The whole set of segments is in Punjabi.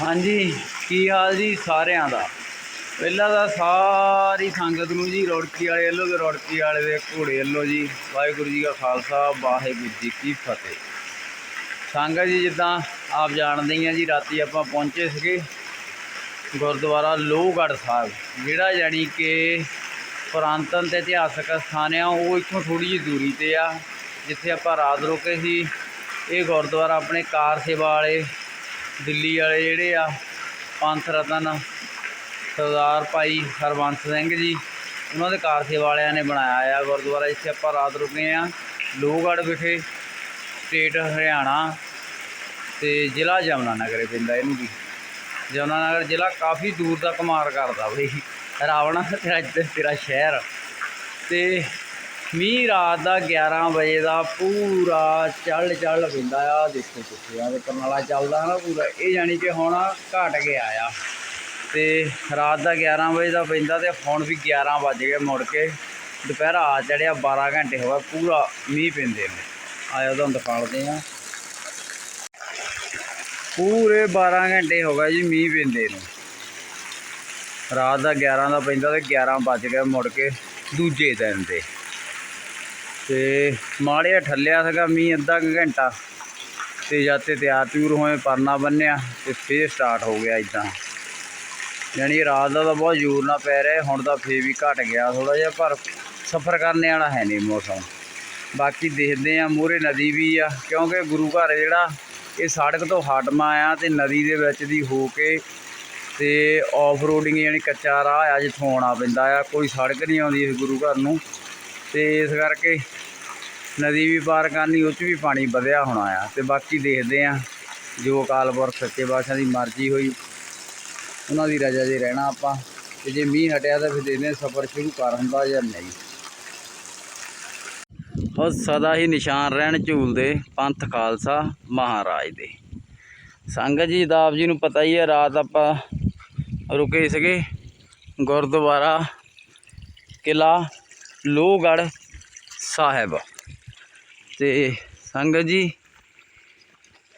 ਹਾਂਜੀ, ਕੀ ਹਾਲ ਜੀ ਸਾਰਿਆਂ ਦਾ? ਪਹਿਲਾਂ ਤਾਂ ਸਾਰੀ ਸੰਗਤ ਨੂੰ ਜੀ ਰੋੜਕੀ ਵਾਲੇ ਵੱਲੋਂ ਤੇ ਰੋੜਕੀ ਵਾਲੇ ਦੇ ਘੋੜੇ ਵੱਲੋਂ ਜੀ ਵਾਹਿਗੁਰੂ ਜੀ ਕਾ ਖਾਲਸਾ, ਵਾਹਿਗੁਰੂ ਜੀ ਕੀ ਫਤਿਹ। ਸੰਗਤ ਜੀ ਜਿੱਦਾਂ ਆਪ ਜਾਣਦੇ ਹੀ ਆ ਜੀ, ਰਾਤੀ ਆਪਾਂ ਪਹੁੰਚੇ ਸੀਗੇ ਗੁਰਦੁਆਰਾ ਲੋਹਗੜ੍ਹ ਸਾਹਿਬ। ਜਿਹੜਾ ਯਾਨੀ ਕਿ ਪੁਰਾਤਨ ਤੇ ਇਤਿਹਾਸਕ ਸਥਾਨ ਆ, ਉਹ ਇੱਥੋਂ ਥੋੜੀ ਜਿਹੀ ਦੂਰੀ ਤੇ ਆ, ਜਿੱਥੇ ਆਪਾਂ ਰਾਤ ਰੁਕੇ ਸੀ। ਇਹ ਗੁਰਦੁਆਰਾ ਆਪਣੇ ਕਾਰ ਸੇਵਾ ਵਾਲੇ ਦਿੱਲੀ ਵਾਲੇ ਜਿਹੜੇ ਆ, ਪੰਥ ਰਤਨ ਸਰਦਾਰ ਭਾਈ ਹਰਬੰਸ ਸਿੰਘ ਜੀ, ਉਹਨਾਂ ਦੇ ਕਾਰ ਸੇਵਾ ਵਾਲਿਆਂ ਨੇ ਬਣਾਇਆ ਆ ਗੁਰਦੁਆਰਾ, ਇੱਥੇ ਆਪਾਂ ਰਾਤ ਰੁਕੇ ਆ, ਲੋਹਗੜ੍ਹ ਵਿਖੇ, ਸਟੇਟ ਹਰਿਆਣਾ ਤੇ ਜ਼ਿਲ੍ਹਾ ਜਮਨਾਨਗਰ ਪੈਂਦਾ ਇਹਨੂੰ ਵੀ। ਜਮਨਾਨਗਰ ਜ਼ਿਲ੍ਹਾ ਕਾਫੀ ਦੂਰ ਤੱਕ ਮਾਰ ਕਰਦਾ ਬਈ, ਰਾਵਣਾ ਤੇਰਾ ਤੇਰਾ ਸ਼ਹਿਰ। ਤੇ ਮੀਂਹ ਰਾਤ ਦਾ 11 ਵਜੇ ਦਾ ਪੂਰਾ ਚੱਲ ਚੱਲ ਪੈਂਦਾ ਆ। ਦੇਖੋ ਕਿੱਥੇ ਆ ਤੇ ਕਰਨਾਲਾ ਚੱਲਦਾ ਨਾ ਪੂਰਾ। ਇਹ ਜਾਣੀ ਕਿ ਹੁਣ ਘਟ ਗਿਆ ਆ ਤੇ ਰਾਤ ਦਾ 11 ਵਜੇ ਦਾ ਪੈਂਦਾ ਤੇ ਹੁਣ ਵੀ 11 ਵੱਜ ਗਏ ਮੁੜ ਕੇ। ਦੁਪਹਿਰ ਆ ਚੜਿਆ 12 ਘੰਟੇ ਹੋ ਗਏ, ਪੂਰਾ ਮੀਂਹ ਪੈਂਦੇ ਨੇ। ਆਇਆ ਤੁਹਾਨੂੰ ਦਿਖਾਉਂਦੇ ਆ ਪੂਰੇ 12 ਘੰਟੇ ਹੋ ਗਏ ਜੀ ਮੀਂਹ ਪੈਂਦੇ ਨੂੰ। ਰਾਤ ਦਾ 11 ਦਾ ਪੈਂਦਾ ਤੇ 11 ਵੱਜ ਗਏ ਮੁੜ ਕੇ ਦੂਜੇ ਦਿਨ ਤੇ ਤੇ ਮਾੜਿਆ ਠੱਲਿਆ ਸੀਗਾ, ਮੀਂਹ ਅੱਧਾ ਕੁ ਘੰਟਾ। ਤੇ ਜਦ ਤੇ ਤਿਆਰ ਤਿਉਰ ਹੋਏ, ਪਰਨਾ ਬੰਨਿਆ ਤੇ ਫੇਰ ਸਟਾਰਟ ਹੋ ਗਿਆ ਇਦਾਂ ਯਾਨੀ ਰਾਤ ਦਾ ਤਾਂ ਬਹੁਤ ਜ਼ੋਰ ਨਾਲ ਪੈ ਰਿਹਾ, ਹੁਣ ਤਾਂ ਫੇਰ ਵੀ ਘਟ ਗਿਆ ਥੋੜਾ ਜਿਹਾ, ਪਰ ਸਫ਼ਰ ਕਰਨੇ ਵਾਲਾ ਹੈ ਨਹੀਂ ਮੌਸਮ। ਬਾਕੀ ਦੇਖਦੇ ਆ ਮੂਹਰੇ ਨਦੀ ਵੀ ਆ, ਕਿਉਂਕਿ ਗੁਰੂ ਘਰ ਜਿਹੜਾ, ਇਹ ਸੜਕ ਤੋਂ ਹਟਮਾ ਆ ਤੇ ਨਦੀ ਦੇ ਵਿੱਚ ਦੀ ਹੋ ਕੇ ਤੇ ਆਫ ਰੋਡਿੰਗ ਯਾਨੀ ਕੱਚਾ ਰਾਹ ਆ, ਜਿੱਥੋਂ ਆਉਣਾ ਪੈਂਦਾ ਆ, ਕੋਈ ਸੜਕ ਨਹੀਂ ਆਉਂਦੀ ਇਸ ਗੁਰੂ ਘਰ ਨੂੰ। ਤੇ ਇਸ ਕਰਕੇ ਨਦੀ ਵੀ ਪਾਰ ਕਰਨੀ ਉਹ 'ਚ ਵੀ ਪਾਣੀ ਵਧਿਆ ਹੋਣਾ ਆ। ਤੇ ਬਾਕੀ ਦੇਖਦੇ ਆ, ਜੋ ਅਕਾਲ ਪੁਰਖ ਸੱਚੇ ਪਾਤਸ਼ਾਹ ਦੀ ਮਰਜ਼ੀ ਹੋਈ, ਉਹਨਾਂ ਦੀ ਰਜਾ 'ਚ ਰਹਿਣਾ ਆਪਾਂ। ਤੇ ਜੇ ਮੀਂਹ ਹਟਿਆ ਤਾਂ ਫਿਰ ਦੇਖਦੇ ਸਫ਼ਰ ਸ਼ੁਰੂ ਕਰ ਹੁੰਦਾ ਜਾਂ ਨਹੀਂ। ਉਹ ਸਦਾ ਹੀ ਨਿਸ਼ਾਨ ਰਹਿਣ ਝੂਲਦੇ ਪੰਥ ਖਾਲਸਾ ਮਹਾਰਾਜ ਦੇ। ਸੰਗਤ ਜੀ ਦਾ ਜੀ ਨੂੰ ਪਤਾ ਹੀ ਹੈ ਰਾਤ ਆਪਾਂ ਰੁਕੇ ਸੀਗੇ ਗੁਰਦੁਆਰਾ ਕਿਲਾ ਲੋਹਗੜ੍ਹ ਸਾਹਿਬ। ਅਤੇ ਸੰਗਤ ਜੀ,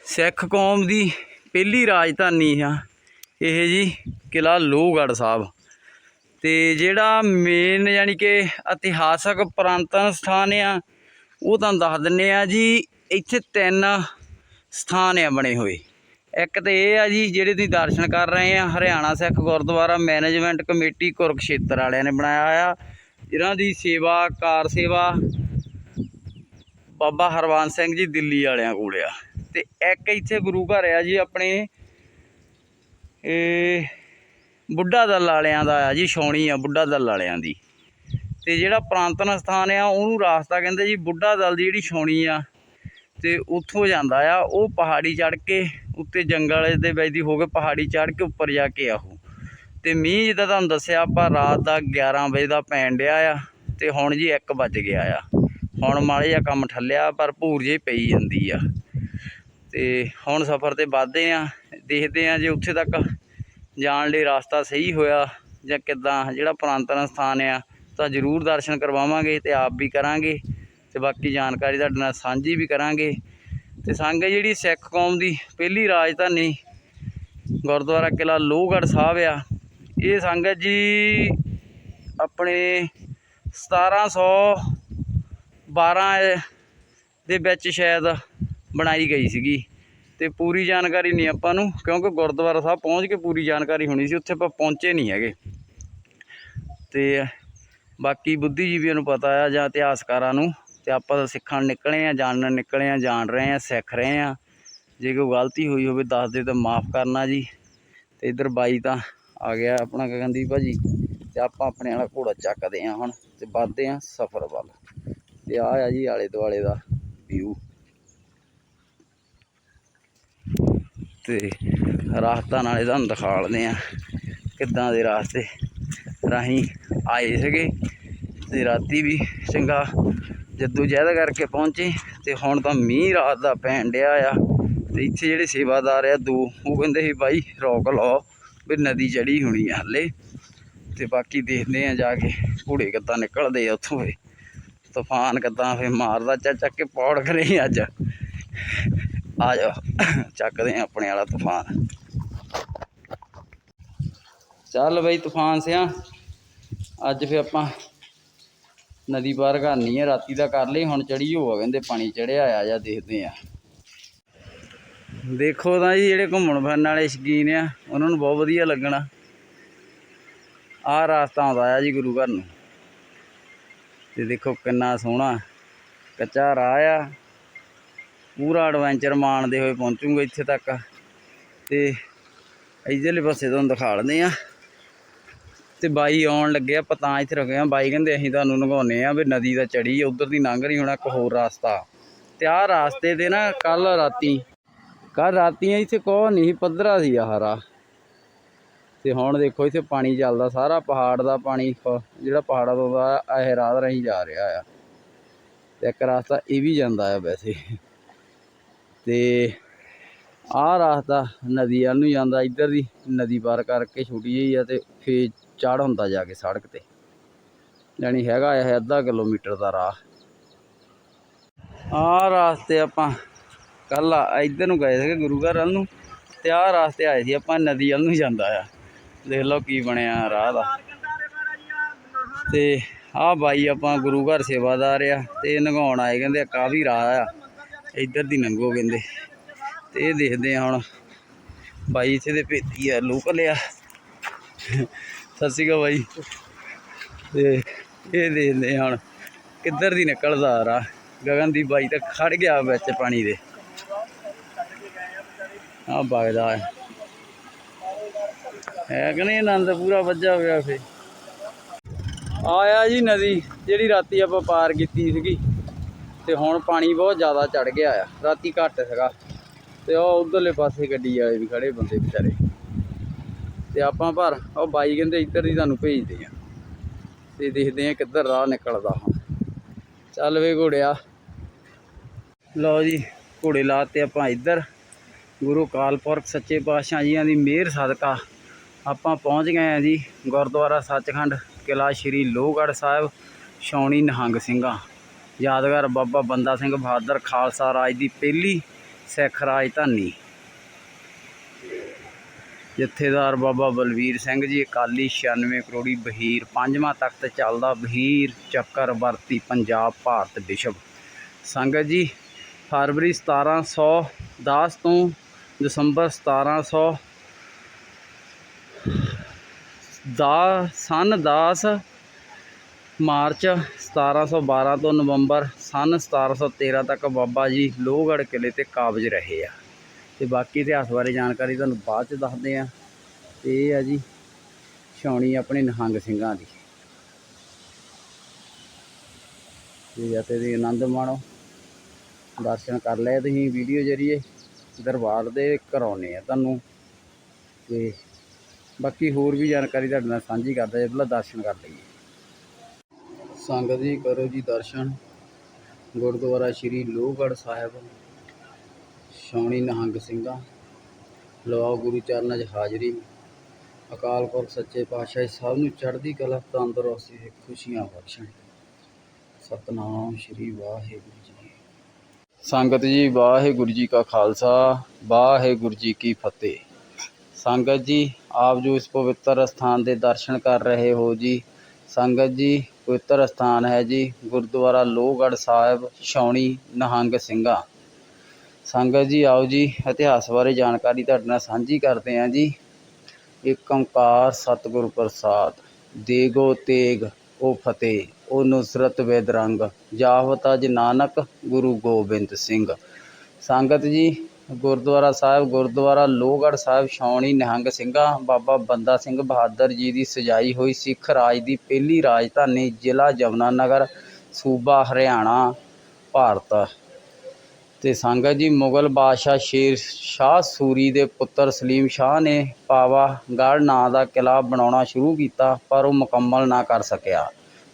ਸਿੱਖ ਕੌਮ ਦੀ ਪਹਿਲੀ ਰਾਜਧਾਨੀ ਆ ਇਹ ਜੀ ਕਿਲਾ ਲੋਹਗੜ੍ਹ ਸਾਹਿਬ। ਤੇ ਜਿਹੜਾ ਮੇਨ ਯਾਨੀ ਕਿ ਇਤਿਹਾਸਕ ਪ੍ਰਾਂਤਨ ਸਥਾਨ ਆ, ਉਹ ਤੁਹਾਨੂੰ ਦੱਸ ਦਿੰਨੇ ਆ ਜੀ, ਇੱਥੇ ਤਿੰਨ ਸਥਾਨ ਆ ਬਣੇ ਹੋਏ। ਇੱਕ ਤੇ ਇਹ ਆ ਜੀ, ਜਿਹੜੇ ਤੁਸੀਂ ਦਰਸ਼ਨ ਕਰ ਰਹੇ ਆ, ਹਰਿਆਣਾ ਸਿੱਖ ਗੁਰਦੁਆਰਾ ਮੈਨੇਜਮੈਂਟ ਕਮੇਟੀ ਕੁਰਕਸ਼ੇਤਰ ਵਾਲਿਆਂ ਨੇ ਬਣਾਇਆ ਆ ਇਹਨਾਂ ਦੀ ਸੇਵਾ, ਕਾਰ ਸੇਵਾ। ਬਾਬਾ ਹਰਵੰਸ ਸਿੰਘ ਜੀ ਦਿੱਲੀ ਵਾਲਿਆਂ ਕੋਲ ਆ। ਤੇ ਇੱਕ ਇੱਥੇ ਗੁਰੂ ਘਰ ਆ ਜੀ ਆਪਣੇ, ਇਹ ਬੁੱਢਾ ਦਲ ਵਾਲਿਆਂ ਦਾ ਆ ਜੀ, ਛਾਉਣੀ ਆ ਬੁੱਢਾ ਦਲ ਵਾਲਿਆਂ ਦੀ। ਤੇ ਜਿਹੜਾ ਪ੍ਰਾਂਤਨ ਸਥਾਨ ਆ, ਉਹਨੂੰ ਰਾਸਤਾ ਕਹਿੰਦੇ ਜੀ ਬੁੱਢਾ ਦਲ ਦੀ ਜਿਹੜੀ ਛਾਉਣੀ ਆ। ਤੇ ਉੱਥੋਂ ਜਾਂਦਾ ਆ, ਉਹ ਪਹਾੜੀ ਚੜ੍ਹ ਕੇ, ਉੱਤੇ ਜੰਗਲ ਦੇ ਵਿੱਚ ਦੀ ਹੋ ਕੇ ਪਹਾੜੀ ਚੜ੍ਹ ਕੇ ਉੱਪਰ ਜਾ ਕੇ ਆ ਉਹ ਤੇ ਮੀਂਹ ਜਿੱਦਾਂ ਤੁਹਾਨੂੰ ਦੱਸਿਆ, ਆਪਾਂ ਰਾਤ ਦਾ 11 ਵਜੇ ਦਾ ਪੈਣ ਡਿਆ ਆ ਤੇ ਹੁਣ ਜੀ 1 ਵੱਜ ਗਿਆ ਆ। ਹੁਣ ਮਾੜੇ ਜਿਹਾ ਕੰਮ ਠੱਲਿਆ, ਪਰ ਭੂਰ ਜੇ ਪਈ ਜਾਂਦੀ ਆ। ਤੇ ਹੁਣ ਸਫ਼ਰ ਤੇ ਵੱਧਦੇ ਆ, ਦੇਖਦੇ ਆ ਜੇ ਉੱਥੇ ਤੱਕ ਜਾਣ ਲਈ ਰਸਤਾ ਸਹੀ ਹੋਇਆ ਜਾਂ ਕਿੱਦਾਂ, ਜਿਹੜਾ ਪ੍ਰਾਂਤਨ ਸਥਾਨ ਆ, ਤਾਂ ਜ਼ਰੂਰ ਦਰਸ਼ਨ ਕਰਵਾਵਾਂਗੇ ਤੇ ਆਪ ਵੀ ਕਰਾਂਗੇ। ਤੇ ਬਾਕੀ ਜਾਣਕਾਰੀ ਤੁਹਾਡੇ ਨਾਲ ਸਾਂਝੀ ਵੀ ਕਰਾਂਗੇ। ਤੇ ਸੰਗ ਜਿਹੜੀ ਸਿੱਖ ਕੌਮ ਦੀ ਪਹਿਲੀ ਰਾਜਧਾਨੀ ਗੁਰਦੁਆਰਾ ਕਿਲਾ ਲੋਹਗੜ੍ਹ ਸਾਹਿਬ ਆ ਇਹ ਸੰਗਤ ਜੀ ਆਪਣੇ 1712 ਦੇ ਵਿੱਚ ਸ਼ਾਇਦ ਬਣਾਈ ਗਈ ਸੀਗੀ ਤੇ ਪੂਰੀ ਜਾਣਕਾਰੀ ਨਹੀਂ ਆਪਾਂ ਨੂੰ, ਕਿਉਂਕਿ ਗੁਰਦੁਆਰਾ ਸਾਹਿਬ ਪਹੁੰਚ ਕੇ ਪੂਰੀ ਜਾਣਕਾਰੀ ਹੋਣੀ ਸੀ, ਉੱਥੇ ਆਪਾਂ ਪਹੁੰਚੇ ਨਹੀਂ ਹੈਗੇ। ਤੇ ਬਾਕੀ ਬੁੱਧੀਜੀਵੀਆਂ ਨੂੰ ਪਤਾ ਆ ਜਾਂ ਇਤਿਹਾਸਕਾਰਾਂ ਨੂੰ, ਤੇ ਆਪਾਂ ਤਾਂ ਸਿੱਖਣ ਨਿਕਲੇ ਆ, ਜਾਣਨ ਨਿਕਲੇ ਆ, ਜਾਣ ਰਹੇ ਆ, ਸਿੱਖ ਰਹੇ ਆ। ਜੇ ਕੋਈ ਗਲਤੀ ਹੋਈ ਹੋਵੇ, ਦੱਸ ਦੇ ਤਾਂ ਮਾਫ ਕਰਨਾ ਜੀ। ਤੇ ਇਧਰ ਬਾਈ ਤਾਂ ਆ ਗਿਆ ਆਪਣਾ ਗਗਨਦੀਪ ਭਾਜੀ ਤੇ ਆਪਾਂ ਆਪਣੇ ਵਾਲਾ ਘੋੜਾ ਚੱਕਦੇ ਆ ਹੁਣ ਤੇ ਵੱਧਦੇ ਆ ਸਫ਼ਰ ਵੱਲ ਤੇ ਆ ਆ ਜੀ ਆਲੇ ਦੁਆਲੇ ਦਾ ਵਿਊ ਤੇ ਰਾਸਤਾ ਨਾਲੇ ਤੁਹਾਨੂੰ ਦਿਖਾਲਦੇ ਆ ਕਿੱਦਾਂ ਦੇ ਰਾਸਤੇ ਰਾਹੀਂ ਆਏ ਸੀਗੇ ਤੇ ਰਾਤੀ ਵੀ ਚੰਗਾ ਜੱਦੂ ਜਹਿਦ ਕਰਕੇ ਪਹੁੰਚੇ ਤੇ ਹੁਣ ਤਾਂ ਮੀਂਹ ਰਾਤ ਦਾ ਪੈਣ ਡਿਆ ਆ ਤੇ ਇੱਥੇ ਜਿਹੜੇ ਸੇਵਾਦਾਰ ਆ, ਦੋ, ਉਹ ਕਹਿੰਦੇ ਸੀ, ਬਾਈ ਰੋਕ ਲਓ। ਵੀ ਨਦੀ ਚੜੀ ਹੋਣੀ ਆ ਹਲੇ। ਤੇ ਬਾਕੀ ਦੇਖਦੇ ਆ ਜਾ ਕੇ ਘੋੜੇ ਕਿੱਦਾਂ ਨਿਕਲਦੇ ਆ ਉੱਥੋਂ ਫੇ ਤੂਫਾਨ ਕਿੱਦਾਂ ਫੇ ਮਾਰਦਾ ਚੱਕ ਚੱਕ ਕੇ ਪੌੜ ਕਰੇ ਅੱਜ। ਆ ਜਾ ਚੱਕਦੇ ਆ ਆਪਣੇ ਵਾਲਾ ਤੂਫਾਨ। ਚੱਲ ਬਈ ਤੂਫਾਨ ਸਿਆ, ਅੱਜ ਫੇ ਆਪਾਂ ਨਦੀ ਪਾਰ ਕਰਨੀ ਹੈ ਰਾਤੀ ਦਾ ਕਰ ਲਈ, ਹੁਣ ਚੜੀ ਹੋਆ ਕਹਿੰਦੇ ਪਾਣੀ ਚੜਿਆ ਆ ਜਾਂ ਦੇਖਦੇ ਆ। ਦੇਖੋ ਤਾਂ ਜੀ, ਜਿਹੜੇ ਘੁੰਮਣ ਫਿਰਨ ਵਾਲੇ ਸ਼ਕੀਨ ਆ, ਉਹਨਾਂ ਨੂੰ ਬਹੁਤ ਵਧੀਆ ਲੱਗਣਾ। ਆਹ ਰਾਸਤਾ ਆਉਂਦਾ ਆ ਜੀ ਗੁਰੂ ਘਰ ਨੂੰ। ਤੇ ਦੇਖੋ ਕਿੰਨਾ ਸੋਹਣਾ, ਕੱਚਾ ਰਾਹ ਆ। ਪੂਰਾ ਐਡਵੈਂਚਰ ਮਾਣਦੇ ਹੋਏ ਪਹੁੰਚੂਗੇ ਇੱਥੇ ਤੱਕ। ਤੇ ਇਧਰਲੇ ਪਾਸੇ ਤੁਹਾਨੂੰ ਦਿਖਾ ਲੈਂਦੇ ਆ। ਤੇ ਬਾਈ ਆਉਣ ਲੱਗੇ ਆਪਾਂ ਤਾਂ ਇੱਥੇ ਰੁਕੇ ਆ। ਬਾਈ ਕਹਿੰਦੇ ਅਸੀਂ ਤੁਹਾਨੂੰ ਨਗਾਉਨੇ ਆ ਵੀ ਨਦੀ ਦਾ ਚੜੀ ਉਧਰ ਦੀ ਲੰਘ ਰਹੀ ਹੋਣਾ ਇੱਕ ਹੋਰ ਰਾਸਤਾ। ਤੇ ਆਹ ਰਾਸਤੇ ਤੇ ਨਾ ਕੱਲ ਰਾਤੀ ਕੱਲ ਰਾਤੀਆਂ ਇੱਥੇ ਕੋਹ ਨਹੀਂ ਸੀ, ਪੱਧਰਾ ਸੀ ਆਹ ਰਾਹ ਤੇ ਹੁਣ ਦੇਖੋ ਇੱਥੇ ਪਾਣੀ ਚੱਲਦਾ ਸਾਰਾ ਪਹਾੜ ਦਾ ਪਾਣੀ ਜਿਹੜਾ ਪਹਾੜਾਂ ਤੋਂ ਦਾ ਇਹ ਰਾਹ ਰਹੀ ਜਾ ਰਿਹਾ ਆ। ਤੇ ਇੱਕ ਰਸਤਾ ਇਹ ਵੀ ਜਾਂਦਾ ਆ ਵੈਸੇ। ਤੇ ਆਹ ਰਾਸਤਾ ਨਦੀ ਵੱਲ ਨੂੰ ਜਾਂਦਾ ਇੱਧਰ ਦੀ ਨਦੀ ਪਾਰ ਕਰਕੇ ਛੋਟੀ ਜਿਹੀ ਆ ਤੇ ਫੇਰ ਚੜ ਹੁੰਦਾ ਜਾ ਕੇ ਸੜਕ ਤੇ। ਯਾਨੀ ਹੈਗਾ ਇਹ ਅੱਧਾ ਕਿਲੋਮੀਟਰ ਦਾ ਰਾਹ। ਆਹ ਰਸਤੇ ਆਪਾਂ ਕੱਲ ਇੱਧਰ ਨੂੰ ਗਏ ਸੀਗੇ ਗੁਰੂ ਘਰ ਵੱਲ ਨੂੰ, ਤੇ ਆਹ ਰਾਸਤੇ ਆਏ ਸੀ, ਆਪਾਂ ਨਦੀ ਵੱਲ ਨੂੰ ਜਾਂਦਾ ਆ। ਦੇਖ ਲਓ ਕੀ ਬਣਿਆ ਰਾਹ ਦਾ। ਤੇ ਆਹ ਬਾਈ ਆਪਾਂ ਗੁਰੂ ਘਰ ਸੇਵਾਦਾਰ ਆ, ਤੇ ਇਹ ਨਗਾਉਣ ਆਏ, ਕਹਿੰਦੇ ਆ ਕਾਫੀ ਰਾਹ ਆ, ਇੱਧਰ ਦੀ ਨੰਗੋ ਕਹਿੰਦੇ। ਤੇ ਇਹ ਦੇਖਦੇ ਆ ਹੁਣ, ਬਾਈ ਇੱਥੇ ਦੇ ਭੇਤੀ ਆ ਲੋਕ ਆ। ਸਤਿ ਸ਼੍ਰੀ ਅਕਾਲ ਬਾਈ। ਤੇ ਇਹ ਦੇਖਦੇ ਆ ਹੁਣ, ਕਿੱਧਰ ਦੀ ਨਿਕਲਦਾ ਆ ਰਾਹ। ਗਗਨਦੀਪ ਬਾਈ ਤਾਂ ਖੜ ਗਿਆ ਵਿੱਚ ਪਾਣੀ ਦੇ। ਆ ਵਗਦਾ ਹੈ। ਹੈ ਕਿ ਨਹੀਂ ਆਨੰਦ? ਪੂਰਾ ਵੱਜਾ ਹੋਇਆ ਫੇ ਆਇਆ ਜੀ ਨਦੀ, ਜਿਹੜੀ ਰਾਤੀ ਆਪਾਂ ਪਾਰ ਕੀਤੀ ਸੀਗੀ। ਤੇ ਹੁਣ ਪਾਣੀ ਬਹੁਤ ਜ਼ਿਆਦਾ ਚੜ ਗਿਆ ਆ। ਰਾਤੀ ਘੱਟ ਸੀਗਾ ਤੇ ਉਹ ਉਧਰਲੇ ਪਾਸੇ ਗੱਡੀ ਵਾਲੇ ਵੀ ਖੜੇ ਬੰਦੇ ਵਿਚਾਰੇ। ਤੇ ਆਪਾਂ ਪਰ ਉਹ ਬਾਈ ਕਹਿੰਦੇ ਇੱਧਰ ਦੀ ਤੁਹਾਨੂੰ ਭੇਜਦੇ ਆ। ਤੇ ਦੇਖਦੇ ਆ ਕਿੱਧਰ ਰਾਹ ਨਿਕਲਦਾ। ਹੁਣ ਚੱਲ ਵੇ ਘੋੜਿਆ। ਲਓ ਜੀ, ਘੋੜੇ ਲਾਤੇ ਆਪਾਂ ਇੱਧਰ। ਗੁਰੂ ਕਾਲਪੁਰਖ ਸੱਚੇ ਪਾਤਸ਼ਾਹ ਜੀਆਂ ਦੀ ਮਿਹਰ ਸਦਕਾ ਆਪਾਂ ਪਹੁੰਚ ਗਏ ਆ ਜੀ ਗੁਰਦੁਆਰਾ ਸੱਚਖੰਡ ਕਿਲਾ ਸ਼੍ਰੀ ਲੋਹਗੜ੍ਹ ਸਾਹਿਬ, ਛਾਉਣੀ ਨਿਹੰਗ ਸਿੰਘਾਂ। ਯਾਦਗਾਰ ਬਾਬਾ ਬੰਦਾ ਸਿੰਘ ਬਹਾਦਰ ਖਾਲਸਾ ਰਾਜ ਦੀ ਪਹਿਲੀ ਸਿੱਖ ਰਾਜਧਾਨੀ। ਜਥੇਦਾਰ ਬਾਬਾ ਬਲਵੀਰ ਸਿੰਘ ਜੀ, ਅਕਾਲੀ 96 ਕਰੋੜੀ ਬਹੀਰ, ਪੰਜਵਾਂ ਤਖਤ ਚੱਲਦਾ ਬਹੀਰ, ਚੱਕਰ ਵਰਤੀ ਪੰਜਾਬ ਭਾਰਤ ਵਿਸ਼ਵ। ਸੰਗਤ ਜੀ, ਫਰਵਰੀ 1710 ਤੋਂ ਦਸੰਬਰ 1700 ਦਾ, ਸਨ 10 ਮਾਰਚ 1712 ਤੋਂ ਨਵੰਬਰ ਸਨ 1713 ਤੱਕ ਬਾਬਾ ਜੀ ਲੋਹਗੜ੍ਹ ਕਿਲੇ ਤੇ ਕਾਬਜ ਰਹੇ ਆ। ਤੇ ਬਾਕੀ ਇਤਿਹਾਸ ਬਾਰੇ ਜਾਣਕਾਰੀ ਤੁਹਾਨੂੰ ਬਾਅਦ ਚ ਦੱਸਦੇ ਆ। ਤੇ ਇਹ ਆ ਜੀ ਛਾਉਣੀ ਆਪਣੇ ਨਿਹੰਗ ਸਿੰਘਾਂ ਦੀ। ਤੇ ਜਤੇ ਦੀ ਆਨੰਦ ਮਾਣੋ, ਦਰਸ਼ਨ ਕਰ ਲਏ ਤੁਸੀਂ ਵੀਡੀਓ ਜਰੀਏ। ਦਰਬਾਰ ਦੇ ਕਰਾਉਨੇ ਆ ਤੁਹਾਨੂੰ। ਤੇ ਬਾਕੀ ਹੋਰ ਵੀ ਜਾਣਕਾਰੀ ਤੁਹਾਡੇ ਨਾਲ ਸਾਂਝੀ ਕਰਦਾ ਜੇ, ਪਹਿਲਾਂ ਦਰਸ਼ਨ ਕਰ ਲਈਏ। ਸੰਗਤ ਜੀ, ਕਰੋ ਜੀ ਦਰਸ਼ਨ। ਗੁਰਦੁਆਰਾ ਸ਼੍ਰੀ ਲੋਹਗੜ੍ਹ ਸਾਹਿਬ ਛਾਉਣੀ ਨਿਹੰਗ ਸਿੰਘਾਂ। ਲਵਾਓ ਗੁਰੂ ਚਰਨਾਂ 'ਚ ਹਾਜ਼ਰੀ। ਅਕਾਲ ਪੁਰਖ, ਸੱਚੇ ਪਾਤਸ਼ਾਹ ਸਭ ਨੂੰ ਚੜ੍ਹਦੀ ਕਲਾ, ਤੰਦਰੁਸਤੀ ਤੇ ਖੁਸ਼ੀਆਂ ਬਖਸ਼ਣ। ਸਤਨਾਮ ਸ਼੍ਰੀ ਵਾਹਿਗੁਰੂ ਸੰਗਤ ਜੀ, ਵਾਹਿਗੁਰੂ ਜੀ ਕਾ ਖਾਲਸਾ, ਵਾਹਿਗੁਰੂ ਜੀ ਕੀ ਫਤਿਹ। ਸੰਗਤ ਜੀ, ਆਪ ਜੋ ਇਸ ਪਵਿੱਤਰ ਸਥਾਨ ਦੇ ਦਰਸ਼ਨ ਕਰ ਰਹੇ ਹੋ ਜੀ, ਸੰਗਤ ਜੀ, ਪਵਿੱਤਰ ਸਥਾਨ ਹੈ ਜੀ, ਗੁਰਦੁਆਰਾ ਲੋਹਗੜ੍ਹ ਸਾਹਿਬ, ਛਾਉਣੀ ਨਿਹੰਗ ਸਿੰਘਾਂ। ਸੰਗਤ ਜੀ, ਆਓ ਜੀ, ਇਤਿਹਾਸ ਬਾਰੇ ਜਾਣਕਾਰੀ ਤੁਹਾਡੇ ਨਾਲ ਸਾਂਝੀ ਕਰਦੇ ਹਾਂ ਜੀ। ਇੱਕ ਓੰਕਾਰ ਸਤਿਗੁਰ ਪ੍ਰਸਾਦ, ਦੇਗੋ ਤੇਗ, ਉਹ ਫਤਿਹ। ਉਹ ਨੁਸਰਤ ਬੇਦਰੰਗ ਜਾਵਤ ਅਜ ਨਾਨਕ ਗੁਰੂ ਗੋਬਿੰਦ ਸਿੰਘ। ਸੰਗਤ ਜੀ, ਗੁਰਦੁਆਰਾ ਸਾਹਿਬ, ਗੁਰਦੁਆਰਾ ਲੋਹਗੜ੍ਹ ਸਾਹਿਬ, ਛਾਉਣੀ ਨਿਹੰਗ ਸਿੰਘਾਂ, ਬਾਬਾ ਬੰਦਾ ਸਿੰਘ ਬਹਾਦਰ ਜੀ ਦੀ ਸਜਾਈ ਹੋਈ ਸਿੱਖ ਰਾਜ ਦੀ ਪਹਿਲੀ ਰਾਜਧਾਨੀ ਜ਼ਿਲ੍ਹਾ ਜਮਨਾਨਗਰ ਸੂਬਾ ਹਰਿਆਣਾ, ਭਾਰਤ। ਤੇ ਸੰਗਤ ਜੀ, ਮੁਗਲ ਬਾਦਸ਼ਾਹ ਸ਼ੇਰ ਸ਼ਾਹ ਸੂਰੀ ਦੇ ਪੁੱਤਰ ਸਲੀਮ ਸ਼ਾਹ ਨੇ ਪਾਵਾਗੜ੍ਹ ਨਾਂ ਦਾ ਕਿਲਾ ਬਣਾਉਣਾ ਸ਼ੁਰੂ ਕੀਤਾ, ਪਰ ਉਹ ਮੁਕੰਮਲ ਨਾ ਕਰ ਸਕਿਆ।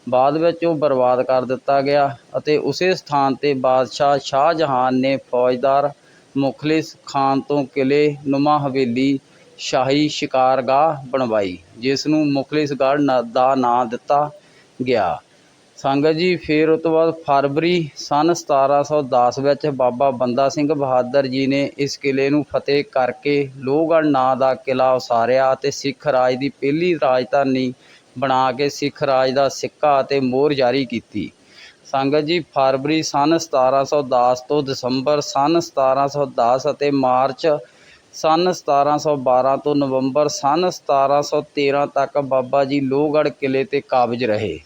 ਬਾਅਦ ਵਿੱਚ ਉਹ ਬਰਬਾਦ ਕਰ ਦਿੱਤਾ ਗਿਆ ਅਤੇ ਉਸੇ ਸਥਾਨ ਤੇ ਬਾਦਸ਼ਾਹ ਸ਼ਾਹਜਹਾਨ ਨੇ ਫੌਜਦਾਰ ਮੁਖਲਿਸ ਖਾਨ ਤੋਂ ਕਿਲ੍ਹੇ ਨੁਮਾ ਹਵੇਲੀ ਸ਼ਾਹੀ ਸ਼ਿਕਾਰਗਾਹ ਬਣਵਾਈ, ਜਿਸ ਨੂੰ ਮੁਖਲਿਸਗੜ੍ਹ ਨ- ਦਾ ਨਾਂ ਦਿੱਤਾ ਗਿਆ। ਸੰਗਤ ਜੀ, ਫਿਰ ਉਸ ਤੋਂ ਬਾਅਦ ਫਰਵਰੀ ਸਨ 1710 ਵਿੱਚ ਬਾਬਾ ਬੰਦਾ ਸਿੰਘ ਬਹਾਦਰ ਜੀ ਨੇ ਇਸ ਕਿਲੇ ਨੂੰ ਫਤਿਹ ਕਰਕੇ ਲੋਹਗੜ੍ਹ ਨਾਂ ਦਾ ਕਿਲਾ ਉਸਾਰਿਆ ਅਤੇ ਸਿੱਖ ਰਾਜ ਦੀ ਪਹਿਲੀ ਰਾਜਧਾਨੀ ਬਣਾ ਕੇ ਸਿੱਖ ਰਾਜ ਦਾ ਸਿੱਕਾ ਅਤੇ ਮੋਹਰ ਜਾਰੀ ਕੀਤੀ। ਸੰਗਤ ਜੀ, ਫਰਵਰੀ ਸਨ 1710 ਤੋਂ ਦਸੰਬਰ ਸਨ 1710 ਅਤੇ ਮਾਰਚ ਸਨ 1712 ਤੋਂ ਨਵੰਬਰ ਸਨ 1713 ਤੱਕ ਬਾਬਾ ਜੀ ਲੋਹਗੜ੍ਹ ਕਿਲੇ ਤੇ ਕਾਬਜ ਰਹੇ।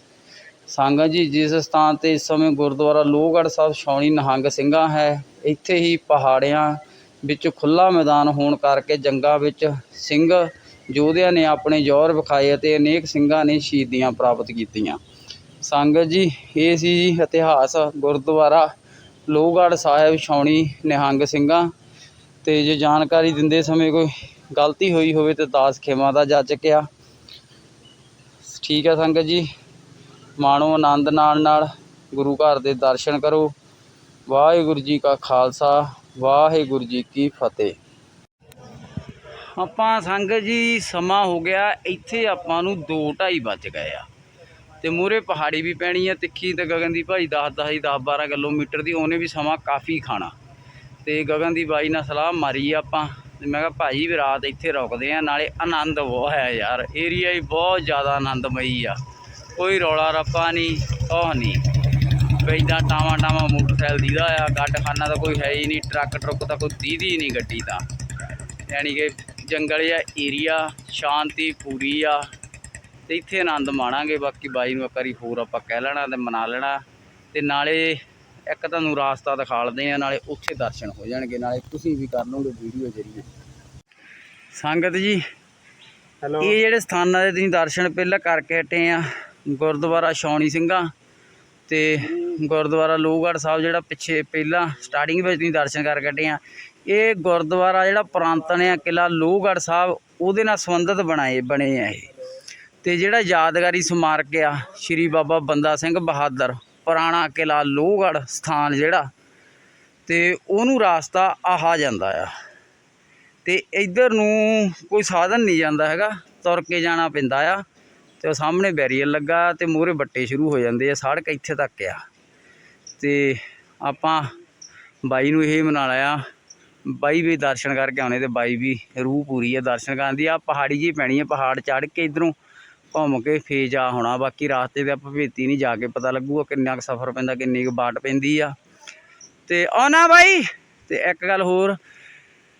ਸੰਗਤ ਜੀ, ਜਿਸ ਸਥਾਨ ਤੇ ਇਸ ਸਮੇਂ ਗੁਰਦੁਆਰਾ ਲੋਹਗੜ੍ਹ ਸਾਹਿਬ ਛਾਉਣੀ ਨਿਹੰਗ ਸਿੰਘਾਂ ਹੈ, ਇੱਥੇ ਹੀ ਪਹਾੜਿਆਂ ਵਿੱਚ ਖੁੱਲਾ ਮੈਦਾਨ ਹੋਣ ਕਰਕੇ ਜੰਗਾਂ ਵਿੱਚ ਸਿੰਘ ਯੋਧਿਆਂ ਨੇ ਆਪਣੇ ਜੌਹਰ ਵਿਖਾਏ ਅਤੇ ਅਨੇਕ ਸਿੰਘਾਂ ਨੇ ਸ਼ਹੀਦੀਆਂ ਪ੍ਰਾਪਤ ਕੀਤੀਆਂ। ਸੰਗਤ ਜੀ, ਇਹ ਸੀ ਜੀ ਇਤਿਹਾਸ, ਗੁਰਦੁਆਰਾ, ਲੋਹਗੜ੍ਹ ਸਾਹਿਬ, ਛਾਉਣੀ, ਨਿਹੰਗ ਸਿੰਘਾਂ। ਤੇ ਜੇ ਜਾਣਕਾਰੀ ਦਿੰਦੇ ਸਮੇਂ ਕੋਈ ਗਲਤੀ ਹੋਈ ਹੋਵੇ ਤਾਂ ਦਾਸ ਖਿਮਾ ਦਾ ਜਾਚਕਿਆ ਠੀਕ ਹੈ ਸੰਗਤ ਜੀ, ਮਾਣੋ ਆਨੰਦ ਨਾਲ ਨਾਲ ਗੁਰੂ ਘਰ ਦੇ ਦਰਸ਼ਨ ਕਰੋ। ਵਾਹਿਗੁਰੂ ਜੀ ਕਾ ਖਾਲਸਾ, ਵਾਹਿਗੁਰੂ ਜੀ ਕੀ ਫਤਿਹ। ਆਪਾਂ ਸੰਗਤ ਜੀ, ਸਮਾਂ ਹੋ ਗਿਆ, ਇੱਥੇ ਆਪਾਂ ਨੂੰ 2:30 ਵੱਜ ਗਏ ਆ। ਤੇ ਮੂਰੇ ਪਹਾੜੀ ਵੀ ਪੈਣੀ ਆ, ਤਿੱਖੀ ਤੇ ਗਗਨ ਦੀ ਭਾਈ 10 10 10 12 ਕਿਲੋਮੀਟਰ ਦੀ, ਉਹਨੇ ਵੀ ਸਮਾਂ ਕਾਫੀ ਖਾਣਾ। ਤੇ ਗਗਨ ਦੀ ਬਾਈ ਨਾਲ ਸਲਾਹ ਮਾਰੀ ਆ ਆਪਾਂ, ਤੇ ਮੈਂ ਕਿਹਾ ਭਾਜੀ ਵੀ ਰਾਤ ਇੱਥੇ ਰੁਕਦੇ ਆ, ਨਾਲੇ ਆਨੰਦ ਬਹੁਤ ਹੈ ਯਾਰ, ਏਰੀਆ ਹੀ ਬਹੁਤ ਜ਼ਿਆਦਾ ਆਨੰਦਮਈ ਆ। ਕੋਈ ਰੌਲਾ ਰੱਪਾ ਨਹੀਂ ਉਹ ਨਹੀਂ। ਪੈਦਾ ਟਾਵਾਂ ਟਾਵਾਂ ਮੋਟਰਸਾਈਕਲ ਦੀਦਾ ਆ, ਗੱਡਖਾਨਾ ਤਾਂ ਕੋਈ ਹੈ ਹੀ ਨਹੀਂ, ਟਰੱਕ ਟਰੁੱਕ ਤਾਂ ਕੋਈ ਦੀਦੀ ਨਹੀਂ ਗੱਡੀ ਤਾਂ। ਯਾਨੀ ਕਿ ਜੰਗਲ ਜਿਹਾ ਏਰੀਆ ਸ਼ਾਂਤੀ ਪੂਰੀ ਆ। ਤੇ ਇੱਥੇ ਆਨੰਦ ਮਾਣਾਂਗੇ ਬਾਕੀ ਬਾਈ ਨੂੰ ਇੱਕ ਵਾਰੀ ਹੋਰ ਆਪਾਂ ਕਹਿ ਲੈਣਾ ਤੇ ਮਨਾ ਲੈਣਾ। ਤੇ ਨਾਲੇ ਇੱਕ ਤੁਹਾਨੂੰ ਰਾਸਤਾ ਦਿਖਾਲਦੇ ਆ ਨਾਲੇ ਉੱਥੇ ਦਰਸ਼ਨ ਹੋ ਜਾਣਗੇ ਨਾਲੇ ਤੁਸੀਂ ਵੀ ਕਰ ਲਓਗੇ ਵੀਡੀਓ ਜਰੀਏ ਸੰਗਤ ਜੀ ਹੈਲੋ ਇਹ ਜਿਹੜੇ ਸਥਾਨਾਂ ਦੇ ਤੁਸੀਂ ਦਰਸ਼ਨ ਪਹਿਲਾਂ ਕਰਕੇ ਹਟੇ ਆ ਗੁਰਦੁਆਰਾ ਸ਼ੌਣੀ ਸਿੰਘਾਂ ਤੇ ਗੁਰਦੁਆਰਾ ਲੋਹਗੜ੍ਹ ਸਾਹਿਬ ਜਿਹੜਾ ਪਿੱਛੇ ਪਹਿਲਾਂ ਸਟਾਰਟਿੰਗ ਵਿੱਚ ਤੁਸੀਂ ਦਰਸ਼ਨ ਕਰਕੇ ਹਟੇ ਆ। ਇਹ ਗੁਰਦੁਆਰਾ ਜਿਹੜਾ ਪੁਰਾਤਨ ਆ ਕਿਲਾ ਲੋਹਗੜ੍ਹ ਸਾਹਿਬ, ਉਹਦੇ ਨਾਲ ਸੰਬੰਧਿਤ ਬਣਾਏ, ਬਣੇ ਆ ਇਹ। ਤੇ ਜਿਹੜਾ ਯਾਦਗਾਰੀ ਸਮਾਰਕ ਆ, ਸ਼੍ਰੀ ਬਾਬਾ ਬੰਦਾ ਸਿੰਘ ਬਹਾਦਰ, ਪੁਰਾਣਾ ਕਿਲਾ ਲੋਹਗੜ੍ਹ ਸਥਾਨ ਜਿਹੜਾ, ਤੇ ਉਹਨੂੰ ਰਾਸਤਾ ਆਹਾ ਜਾਂਦਾ ਆ। ਤੇ ਇੱਧਰ ਨੂੰ ਕੋਈ ਸਾਧਨ ਨਹੀਂ ਜਾਂਦਾ ਹੈਗਾ, ਤੁਰ ਕੇ ਜਾਣਾ ਪੈਂਦਾ ਆ, ਤੇ ਉਹ ਸਾਹਮਣੇ ਬੈਰੀਅਰ ਲੱਗਾ ਤੇ ਮੂਹਰੇ ਬੱਟੇ ਸ਼ੁਰੂ ਹੋ ਜਾਂਦੇ ਆ, ਸੜਕ ਇੱਥੇ ਤੱਕ ਆ। ਤੇ ਆਪਾਂ ਬਾਈ ਨੂੰ ਇਹ ਮਨਾ ਲਿਆ ਬਾਈ ਵੀ ਦਰਸ਼ਨ ਕਰਕੇ ਆਉਣੇ ਤੇ ਬਾਈ ਵੀ ਰੂਹ ਪੂਰੀ ਆ ਦਰਸ਼ਨ ਕਰਨ ਦੀ। ਆ ਪਹਾੜੀ ਜੀ ਪੈਣੀ ਹੈ ਪਹਾੜ ਚੜ੍ਹ ਕੇ ਇਧਰੋਂ ਘੁੰਮ ਕੇ ਫੇਰ ਜਾ ਹੋਣਾ। ਬਾਕੀ ਰਾਸਤੇ ਤੇ ਆਪਾਂ ਭੇਤੀ ਨਹੀਂ ਜਾ ਕੇ ਪਤਾ ਲੱਗੂਗਾ ਕਿੰਨਾ ਕੁ ਸਫ਼ਰ ਪੈਂਦਾ, ਕਿੰਨੀ ਕੁ ਬਾਟ ਪੈਂਦੀ ਆ। ਤੇ ਆਉਣਾ ਬਾਈ। ਤੇ ਇੱਕ ਗੱਲ ਹੋਰ,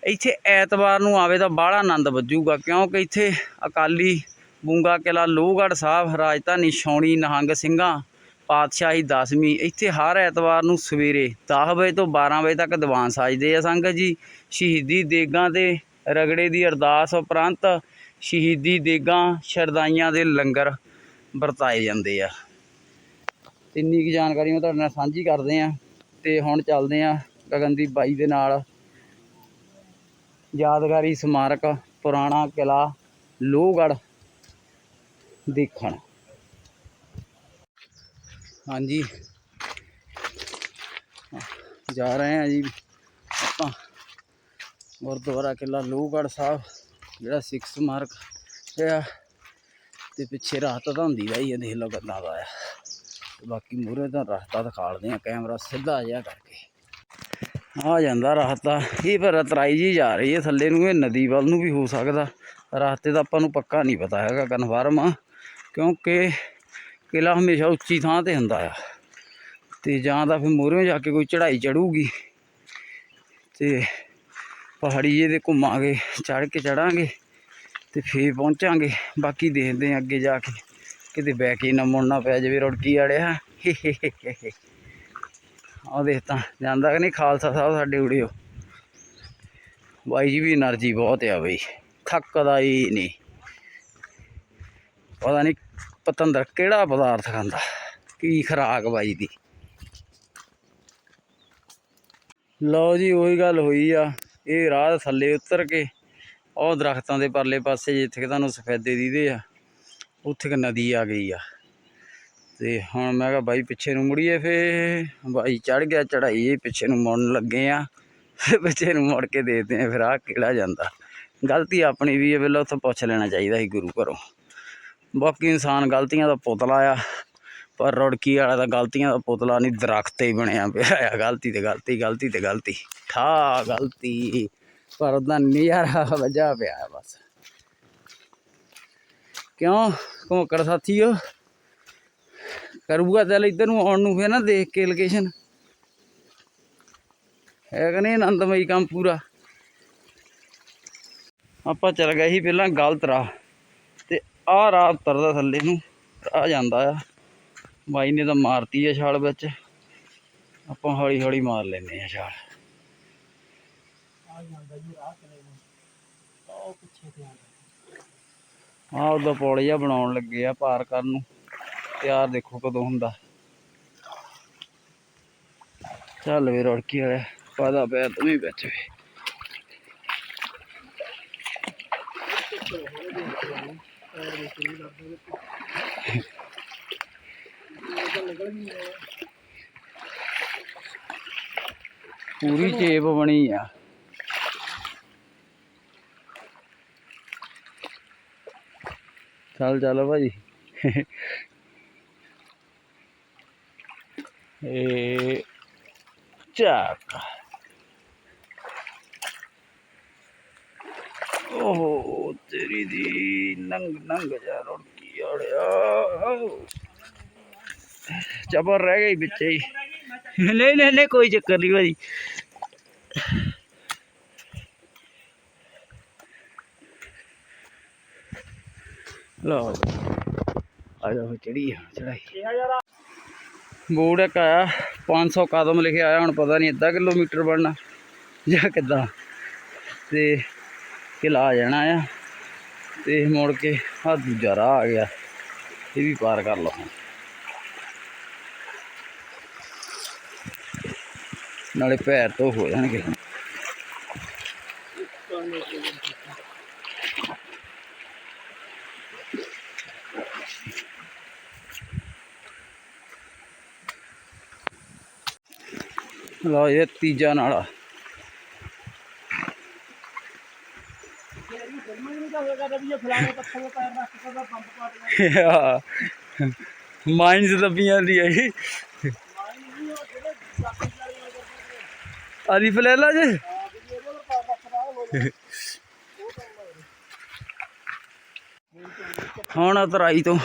ਇੱਥੇ ਐਤਵਾਰ ਨੂੰ ਆਵੇ ਤਾਂ ਬਾਹਲਾ ਆਨੰਦ ਵੱਜੂਗਾ, ਕਿਉਂਕਿ ਇੱਥੇ ਅਕਾਲੀ ਬੂੰਗਾ ਕਿਲਾ ਲੋਹਗੜ੍ਹ ਸਾਹਿਬ, ਰਾਜਧਾਨੀ ਛਾਉਣੀ, ਨਿਹੰਗ ਸਿੰਘਾਂ ਪਾਤਸ਼ਾਹੀ ਦਸਵੀਂ, ਇੱਥੇ ਹਰ ਐਤਵਾਰ ਨੂੰ ਸਵੇਰੇ 10 ਵਜੇ ਤੋਂ 12 ਵਜੇ ਤੱਕ ਦੀਵਾਨ ਸਾਜਦੇ ਆ ਸੰਗਤ ਜੀ। ਸ਼ਹੀਦੀ ਦੇਗਾਂ ਤੇ ਰਗੜੇ ਦੀ ਅਰਦਾਸ ਉਪਰੰਤ ਸ਼ਹੀਦੀ ਦੇਗਾਂ ਸ਼ਰਦਾਈਆਂ ਦੇ ਲੰਗਰ ਵਰਤਾਏ ਜਾਂਦੇ ਆ। ਇੰਨੀ ਕੁ ਜਾਣਕਾਰੀ ਮੈਂ ਤੁਹਾਡੇ ਨਾਲ ਸਾਂਝੀ ਕਰਦੇ ਆ ਤੇ ਹੁਣ ਚੱਲਦੇ ਆ ਗਗਨਦੀਪ ਬਾਈ ਦੇ ਨਾਲ। ਯਾਦਗਾਰੀ ਸਮਾਰਕ ਪੁਰਾਣਾ ਕਿਲਾ ਲੋਹਗੜ੍ਹ ਦੇਖਣ। ਹਾਂਜੀ। ਜਾ ਰਹੇ ਹਾਂ ਜੀ ਆਪਾਂ। ਗੁਰਦੁਆਰਾ ਕਿਲਾ ਲੋਹਗੜ੍ਹ ਸਾਹਿਬ, ਜਿਹੜਾ ਸਿੱਖ ਸਮਾਰਕ ਹੈ ਤੇ ਪਿੱਛੇ ਰਾਤ ਤਾਂ ਹੁੰਦੀ ਰਹੀ ਹੈ ਦੇਖ ਲਓ ਕਿੰਨਾ ਦਾ ਆ। ਬਾਕੀ ਮੂਹਰੇ ਤਾਂ ਰਸਤਾ ਦਿਖਾਲਦੇ ਆ, ਕੈਮਰਾ ਸਿੱਧਾ ਜਿਹਾ ਕਰਕੇ। ਆ ਜਾਂਦਾ ਰਸਤਾ। ਇਹ ਪਰ ਤਰਾਈ ਜੀ ਜਾ ਰਹੀ ਹੈ ਥੱਲੇ ਨੂੰ ਇਹ ਨਦੀ ਵੱਲ ਨੂੰ ਵੀ ਹੋ ਸਕਦਾ। ਰਸਤੇ ਦਾ ਆਪਾਂ ਨੂੰ ਪੱਕਾ ਨਹੀਂ ਪਤਾ ਹੈਗਾ, ਕਨਫਰਮ ਆ। ਕਿਉਂਕਿ ਕਿਲਾ ਹਮੇਸ਼ਾ ਉੱਚੀ ਥਾਂ ਤੇ ਹੁੰਦਾ ਆ। ਤੇ ਜਾਂ ਤਾਂ ਫਿਰ ਮੋਰਿਓਂ ਜਾ ਕੇ ਕੋਈ ਚੜ੍ਹਾਈ ਚੜੂਗੀ ਤੇ ਪਹਾੜੀ ਜੇ ਘੁੰਮਾਂਗੇ ਚੜ ਕੇ ਚੜਾਂਗੇ ਤੇ ਫੇਰ ਪਹੁੰਚਾਂਗੇ। ਬਾਕੀ ਦੇਖਦੇ ਆਂ ਅੱਗੇ ਜਾ ਕੇ। ਕਿਤੇ ਬੈ ਕੇ ਨਾ ਮੁੜਨਾ ਪੈ ਜਾਵੇ ਰੁੜਕੀ ਵਾਲਿਆ। ਆ ਦੇਖ ਤਾਂ, ਜਾਂਦਾ ਕਿ ਨਹੀਂ ਖਾਲਸਾ ਸਾਹਿਬ ਸਾਡੇ ਉੜਿਓ ਬਾਈ ਜੀ ਵੀ એનર્ਜੀ ਬਹੁਤ ਆ ਬਈ। ਥੱਕਦਾ ਹੀ ਨਹੀਂ। ਪਤਾ ਨਹੀਂ ਪਤੰਦਰ ਕਿਹੜਾ ਪਦਾਰਥ ਖਾਂਦਾ? ਕੀ ਖਰਾਕ ਬਾਈ ਦੀ ਲਓ ਜੀ, ਉਹੀ ਗੱਲ ਹੋਈ ਆ। ਇਹ ਰਾਹ ਥੱਲੇ ਉਤਰ ਕੇ ਉਹ ਦਰਖਤਾਂ ਦੇ ਪਰਲੇ ਪਾਸੇ ਜਿੱਥੇ ਕਿ ਤੁਹਾਨੂੰ ਸਫੈਦੇ ਦੀਦੇ ਆ, ਉੱਥੇ ਕਿ ਨਦੀ ਆ ਗਈ ਆ। ਤੇ ਹੁਣ ਮੈਂ ਕਿਹਾ ਬਾਈ ਪਿੱਛੇ ਨੂੰ ਮੁੜੀਏ ਫੇ ਬਾਈ ਚੜ ਗਿਆ ਚੜਾਈ ਪਿੱਛੇ ਨੂੰ ਮੁੜਨ ਲੱਗੇ ਆ। ਪਿੱਛੇ ਨੂੰ ਮੁੜ ਕੇ ਦੇਖਦੇ ਆ ਫਿਰ ਆ ਕਿਹੜਾ ਜਾਂਦਾ। ਗਲਤੀ ਆਪਣੀ ਵੀ ਹੈ ਪਹਿਲਾਂ ਉੱਥੋਂ ਪੁੱਛ ਲੈਣਾ ਚਾਹੀਦਾ ਸੀ ਗੁਰੂ ਘਰੋਂ। ਬਾਕੀ ਇਨਸਾਨ ਗਲਤੀਆਂ ਦਾ ਪੁਤਲਾ ਆ, ਪਰ ਰੁੜਕੀ ਵਾਲਾ ਤਾਂ ਗਲਤੀਆਂ ਦਾ ਪੁਤਲਾ ਨਹੀਂ, ਦਰਖਤ ਹੀ ਬਣਿਆ ਪਿਆ ਆ, ਗਲਤੀ ਤੇ ਗਲਤੀ ਗਲਤੀ ਤੇ ਗਲਤੀ, ਠਾ ਗਲਤੀ, ਪਰ ਉਹਦਾ ਨਜ਼ਾਰਾ ਵਜਾ ਪਿਆ ਬਸ। ਕਿਉਂ? ਘੋਕੜ ਸਾਥੀਓ, ਕਰੂਗਾ ਚੱਲ ਇੱਧਰ ਨੂੰ ਆਉਣ ਨੂੰ ਫੇਰ ਨਾ ਦੇਖ ਕੇ ਲੋਕੇਸ਼ਨ ਹੈ ਕਿ ਨਹੀਂ ਆਨੰਦਮਈ ਕੰਮ ਪੂਰਾ? ਆਪਾਂ ਚੱਲ ਗਏ ਸੀ ਪਹਿਲਾਂ ਗਲਤ ਰਾਹ। ਆਹ ਰਾਹ ਉਤਰਦਾ ਥੱਲੇ ਨੂੰ ਆ ਜਾਂਦਾ ਆ। ਬਾਈ ਨੇ ਤਾਂ ਮਾਰਤੀ ਆ ਛਾਲ ਵਿੱਚ। ਆਪਾਂ ਹੌਲੀ ਹੌਲੀ ਮਾਰ ਲੈਨੇ ਆ ਛਾਲ। ਆਹ ਉਹਦਾ ਪੁਲ ਜਿਹਾ ਬਣਾਉਣ ਲੱਗੇ ਆ ਪਾਰ ਕਰਨ ਨੂੰ। ਤਿਆਰ ਦੇਖੋ ਕਦੋਂ ਹੁੰਦਾ। ਚੱਲ ਵੀ ਰੜਕੀ ਵਾਲਿਆ ਪਾਦਾ ਪਿਆ ਤੂੰ ਵੀ ਵਿੱਚ ਵੇ। ਪੂਰੀ ਚੇਪ ਬਣੀ ਆ ਚੱਲ ਚੱਲ ਭਾਜੀ ਇਹ ਚੱਕ ਓਹ, ਤੇਰੀ ਦੀ ਨੰਗ ਨੰਗ ਜਾ ਰੋਟੀ ਆੜਿਆ ਜਬਰ ਰਹਿ ਗਈ ਵਿੱਚੇ ਹੀ। ਨਹੀਂ ਨਹੀਂ ਨਹੀਂ, ਕੋਈ ਚੱਕਰ ਨਹੀਂ ਭਾਜੀ। ਲਓ ਆ ਜਾਓ ਚੜੀ ਆ ਚੜਾਈ ਬੋਰਡ ਇੱਕ ਆਇਆ 500 ਕਦਮ ਲਿਖਿਆ ਆਇਆ, ਹੁਣ ਪਤਾ ਨਹੀਂ ਅੱਧਾ ਕਿਲੋਮੀਟਰ ਬਣਨਾ ਜਾਂ ਕਿੱਦਾਂ। ਤੇ ਕਿਲਾ ਆ ਜਾਣਾ ਆ। ਤੇ ਮੁੜ ਕੇ ਆ ਦੂਜਾ ਰਾਹ ਆ ਗਿਆ। ਇਹ ਵੀ ਪਾਰ ਕਰ ਲਓ ਹੁਣ। ਨਾਲੇ ਪੈਰ ਤੋਂ ਹੋ ਜਾਣਗੇ ਲਓ ਇਹ ਤੀਜਾ ਨਾਲਾ। ਮਾਈਨਸ ਦੱਬੀਆਂ ਦੀ ਹੈ ਆਲੀ ਫਲੈਲਾ ਜੇ। ਹੁਣ ਉਤਰਾਈ ਤੋਂ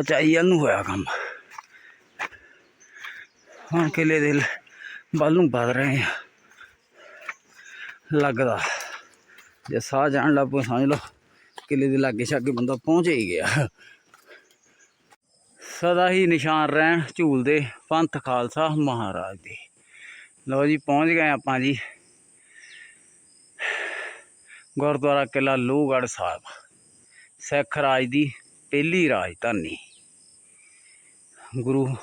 ਅਚਾਈ ਵੱਲ ਨੂੰ ਹੋਇਆ ਕੰਮ। ਹੁਣ ਕਿਲੇ ਦੇ ਵੱਲ ਨੂੰ ਵਧ ਰਹੇ ਆ। ਲੱਗਦਾ। ਜੇ ਸਾਹ ਜਾਣ ਲੱਗ ਪਏ ਸਮਝ ਲਓ। ਕਿਲੇ ਦੇ ਲਾਗੇ ਛਾਗੇ ਬੰਦਾ ਪਹੁੰਚ ਹੀ ਗਿਆ। ਸਦਾ ਹੀ ਨਿਸ਼ਾਨ ਰਹਿਣ ਝੂਲਦੇ ਪੰਥ ਖਾਲਸਾ ਮਹਾਰਾਜ ਦੇ। ਲਓ ਜੀ, ਪਹੁੰਚ ਗਏ ਆਪਾਂ ਜੀ। ਗੁਰਦੁਆਰਾ ਕਿਲਾ ਲੋਹਗੜ੍ਹ ਸਾਹਿਬ। ਸਿੱਖ ਰਾਜ ਦੀ ਪਹਿਲੀ ਰਾਜਧਾਨੀ। ਗੁਰੂ